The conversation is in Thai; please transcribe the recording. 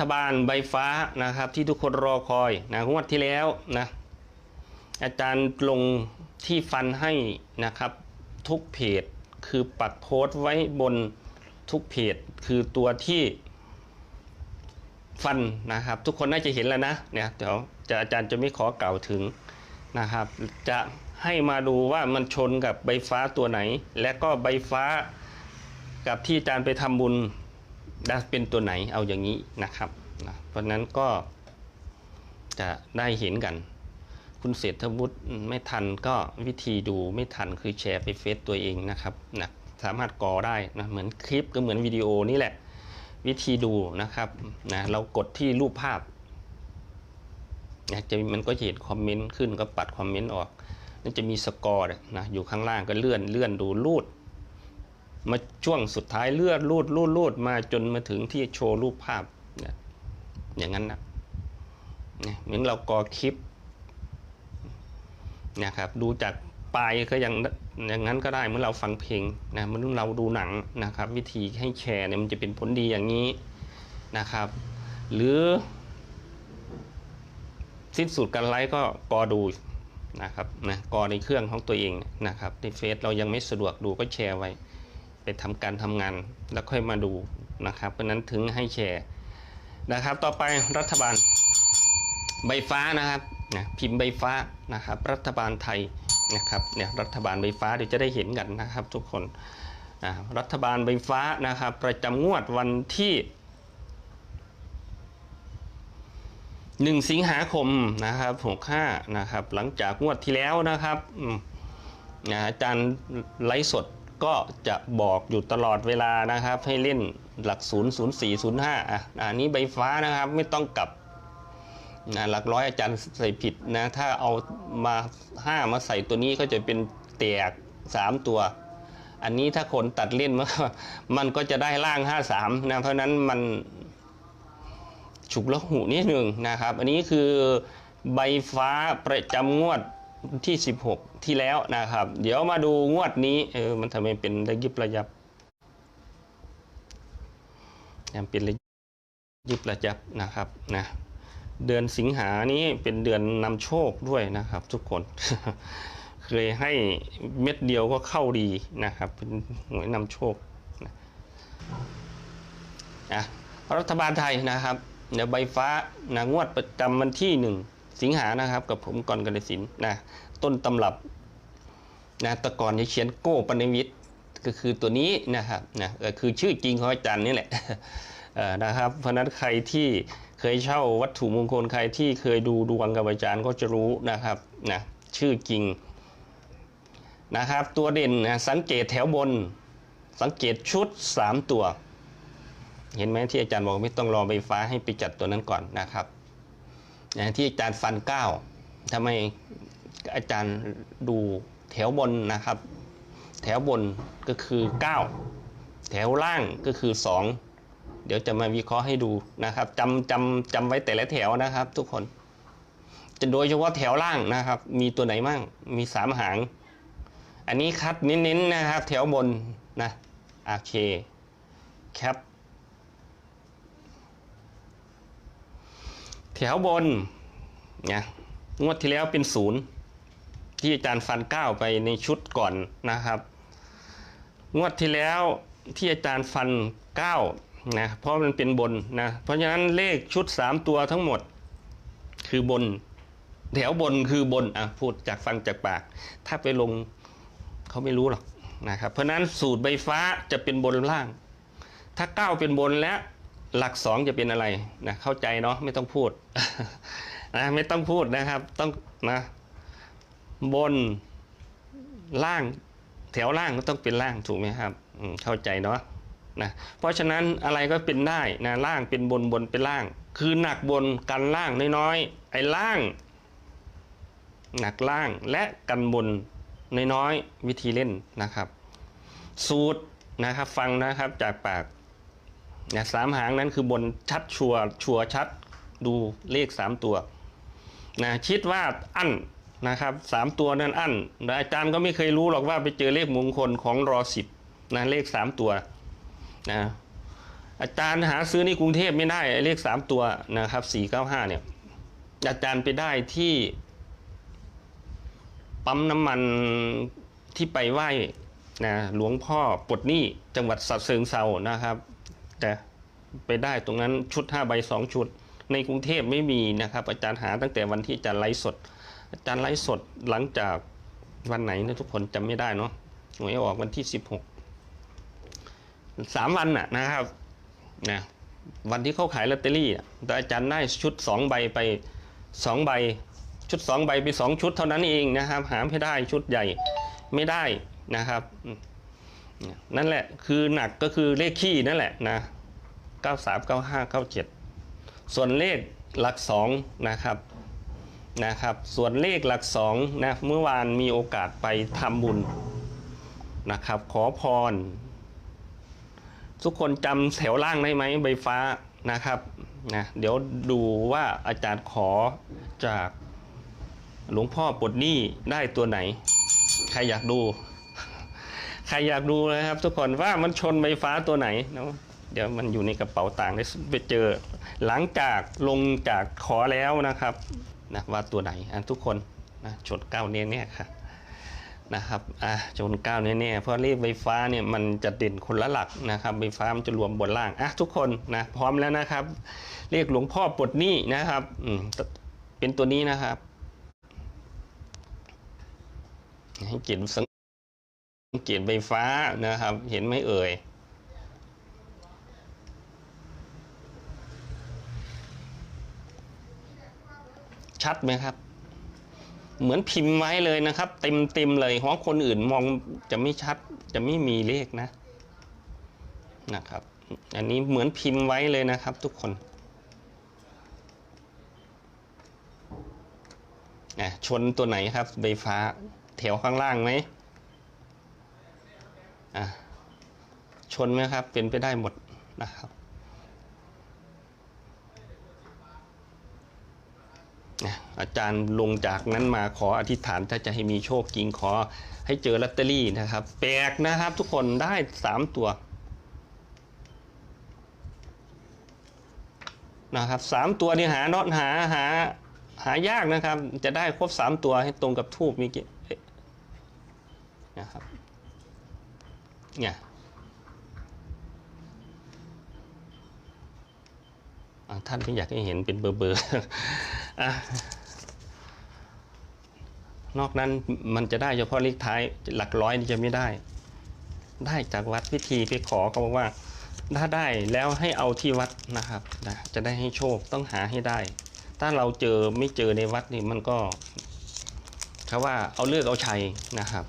ฐบาลใบฟ้านะครับ ที่ทุกคนรอคอยนะงวดที่แล้วนะอาจารย์ลงที่ฟันให้นะครับ ทุกเพจคือปักโพสต์ไว้บนทุกเพจคือตัวที่ฟันนะครับ ทุกคนน่าจะเห็นแล้วนะเนี่ยเดี๋ยวจะอาจารย์จะไม่ขอกล่าวถึงนะครับ จะให้มาดูว่ามันชนกับใบฟ้าตัวไหน และก็ใบฟ้ากับที่อาจารย์ไปทำบุญ ได้เป็นตัวไหนเอาอย่างนี้นะครับนะเพราะนั้นก็จะได้เห็นกัน คุณเศรษฐวุฒิไม่ทันก็วิธีดูไม่ทันคือแชร์ไปเฟซตัวเองนะครับนะสามารถกอได้นะเหมือนคลิปก็เหมือนวิดีโอนี่แหละ วิธีดูนะครับนะเรากดที่รูปภาพนะจะมันก็จะเห็นคอมเมนต์ขึ้นก็ปัดคอมเมนต์ออกนั่นจะมีสกอร์เนี่ยนะอยู่ข้างล่างก็เลื่อนเลื่อนดูรูด มาช่วงสุดท้ายเลือนรูดรูดรูดมาจนมาถึงที่โชว์รูปภาพเนี่ยอย่างนั้นนะเนี่ยเหมือนเรากอคลิปนะครับดูจากปลายก็ยังอย่างนั้นก็ได้เมื่อเราฟังเพลงนะเมื่อเราดูหนังนะครับ วิธีให้แชร์เนี่ยมันจะเป็นผลดีอย่างนี้นะครับ หรือ สิ้นสุดการไลฟ์ก็กอดูนะครับนะกอในเครื่องของตัวเองนะครับในเฟซเรายังไม่สะดวกดูก็แชร์ไว้ ไปทำการทำงานแล้วค่อยมาดูนะครับ เพราะนั้นถึงให้แชร์นะครับ ต่อไปรัฐบาลใบฟ้านะครับนะพิมพ์ใบฟ้านะครับ รัฐบาลไทยนะครับเนี่ยรัฐบาลใบฟ้าเดี๋ยวจะได้เห็นกันนะครับ ทุกคนอ่ารัฐบาลใบฟ้านะครับ ประจำงวดวันที่หนึ่งสิงหาคมนะครับหกห้านะครับ หลังจากงวดที่แล้วนะครับอาจารย์ไลฟ์สด ก็จะบอกอยู่ตลอดเวลานะครับ ให้เล่นหลัก 0 0 4 0 5อะอันนี้ใบฟ้านะครับไม่ต้องกลับนะหลักร้อยอาจารย์ใส่ผิดนะ ถ้าเอามา 5 มาใส่ตัวนี้ก็จะเป็นแตก 3 ตัว อันนี้ถ้าคนตัดเล่นมันก็มันก็จะได้ล่าง 53 นะ เพราะฉะนั้นมันฉุกละหูนิดหนึ่งนะครับ อันนี้คือใบฟ้าประจำงวด ที่ 16 ที่แล้วนะครับ เดี๋ยวมาดูงวดนี้เออมันทำไมเป็นระยิบระยับยังเป็นระยิบระยับนะครับนะเดือนสิงหานี้เป็นเดือนนำโชคด้วยนะครับ ทุกคน เคยให้เม็ดเดียวก็เข้าดีนะครับ เป็นหวยนำโชคนะอะรัฐบาลไทยนะครับเดี๋ยวใบฟ้านะงวดประจำวันที่หนึ่ง สิงหานะครับ กับผมกรกนสินนะต้นตำรับนะตะกอนจะเขียนโก้ปณิวิทย์ก็คือตัวนี้นะครับนะคือชื่อจริงของอาจารย์นี่แหละนะครับเพราะฉะนั้นใครที่เคยเช่าวัตถุมงคลใครที่เคยดูดวงกับอาจารย์ก็จะรู้นะครับนะชื่อจริงนะครับ ตัวเด่นนะสังเกตแถวบน สังเกตชุด 3 ตัว เห็นไหมที่อาจารย์บอกไม่ต้องรอไฟฟ้าให้ไปจัดตัวนั้นก่อนนะครับ อย่างที่อาจารย์ฟันเก้าทำไมอาจารย์ดูแถวบนนะครับ แถวบนก็คือ 9 แถวล่างก็คือ 2 เดี๋ยวจะมาวิเคราะห์ให้ดูนะครับจำจำจำไว้แต่ละแถวนะครับทุกคน จะโดยเฉพาะแถวล่างนะครับ มีตัวไหนมั่งมี 3 หาง อันนี้คัดเน้นๆนะครับ แถวบนนะโอเคแคป แถวบนนะงวดที่แล้วเป็นศูนย์ที่อาจารย์ฟันเก้าไปในชุดก่อนนะครับ งวดที่แล้วที่อาจารย์ฟันเก้านะเพราะมันเป็นบนนะเพราะฉะนั้นเลขชุด 3 ตัวทั้งหมดคือบน แถวบนคือบนอะพูดจากฟังจากปาก ถ้าไปลงเขาไม่รู้หรอกนะครับเพราะฉะนั้นสูตรใบฟ้าจะเป็นบนล่าง ถ้าเก้าเป็นบนแล้ว หลักสองจะเป็นอะไรนะเข้าใจเนาะไม่ต้องพูดนะไม่ต้องพูดนะครับต้องนะบนล่างแถวล่างก็ต้องเป็นล่างถูกไหมครับเข้าใจเนาะนะเพราะฉะนั้นอะไรก็เป็นได้นะล่างเป็นบนบนเป็นล่าง คือหนักบนกันล่างน้อยๆไอ้ล่าง หนักล่างและกันบนน้อยๆวิธีเล่นนะครับ สูตรนะครับฟังนะครับจากปาก นะสามหางนั้นคือบนชัดชัวชัวชัดดูเลข3ตัวนะคิดว่าอั้นนะครับสามตัวนั้นอั้นอาจารย์ก็ไม่เคยรู้หรอกว่าไปเจอเลขมงคลของรอสิบนะเลข3ตัวนะอาจารย์หาซื้อในกรุงเทพไม่ได้เลขสามตัวนะครับสี่เก้าห้าเนี่ยอาจารย์ไปได้ที่ปั๊มน้ำมันที่ไปไหว้นะหลวงพ่อปลดหนี้จังหวัดสัตเชิงเซานะครับ แต่ไปได้ตรงนั้นชุด5ใบ2 ชุด ในกรุงเทพไม่มีนะครับ อาจารย์หาตั้งแต่วันที่อาจารย์ไลฟ์สด อาจารย์ไลฟ์สดหลังจากวันไหนนะทุกคนจำไม่ได้เนาะหวยออกวันที่ 16สามวันน่ะนะครับนะวันที่เขาขายลอตเตอรี่แต่อาจารย์ได้ชุด 2 ใบไป 2 ใบ ชุด 2 ใบไป 2 ชุดเท่านั้นเองนะครับ หาไม่ได้ชุดใหญ่ไม่ได้นะครับ นั่นแหละคือหนักก็คือเลขขี้นั่นแหละนะ 93 95 97 ส่วนเลขหลัก2นะครับนะครับส่วนเลขหลัก2นะเมื่อวานมีโอกาสไปทำบุญนะครับ ขอพร ทุกคนจำแถวล่างได้ไหมใบฟ้านะครับนะเดี๋ยวดูว่าอาจารย์ขอจากหลวงพ่อปลดหนี้ได้ตัวไหน ใครอยากดู ใครอยากดูนะครับ ทุกคนว่ามันชนใบฟ้าตัวไหนเนาะเดี๋ยวมันอยู่ในกระเป๋าต่างได้ไปเจอ หลังจากลงจากขอแล้วนะครับนะว่าตัวไหนอะทุกคนนะชนเก้าเนี้ยเนี่ยค่ะนะครับอะชนเก้าเนี้ยเนี่ยเพราะเลขไฟฟ้าเนี่ยมันจะเด่นคนละหลักนะครับไฟฟ้ามันจะรวมบนล่างอะทุกคนนะพร้อมแล้วนะครับเรียกหลวงพ่อปลดหนี้นะครับอืมเป็นตัวนี้นะครับให้เกียรติสัง เกตใบฟ้านะครับ เห็นไหมเอ่ยชัดไหมครับ เหมือนพิมพ์ไว้เลยนะครับ เต็มเต็มๆเลยเพราะคนอื่นมองจะไม่ชัดจะไม่มีเลขนะนะครับ อันนี้เหมือนพิมพ์ไว้เลยนะครับทุกคนอะชนตัวไหนครับใบฟ้าแถวข้างล่างไหม อะชนไหมครับ เป็นไปได้หมดนะครับอาจารย์ลงจากนั้นมาขออธิษฐานถ้าจะให้มีโชคจริงขอให้เจอลอตเตอรี่นะครับ แปลกนะครับทุกคนได้สามตัวนะครับสามตัวนี่หาเนอตหาหาหายากนะครับ จะได้ครบสามตัวให้ตรงกับทูบมีกี่นะครับ เนี่ยท่านไม่อยากให้เห็นเป็นเบอร์เบอร์นอกนั้นมันจะได้เฉพาะเลขท้ายหลักร้อยนี่จะไม่ได้ ได้จากวัดพิธีไปขอเขาบอกว่า ถ้าได้แล้วให้เอาที่วัดนะครับนะจะได้ให้โชคต้องหาให้ได้ ถ้าเราเจอไม่เจอในวัดนี่มันก็เขาว่าเอาเลือกเอาชัยนะครับ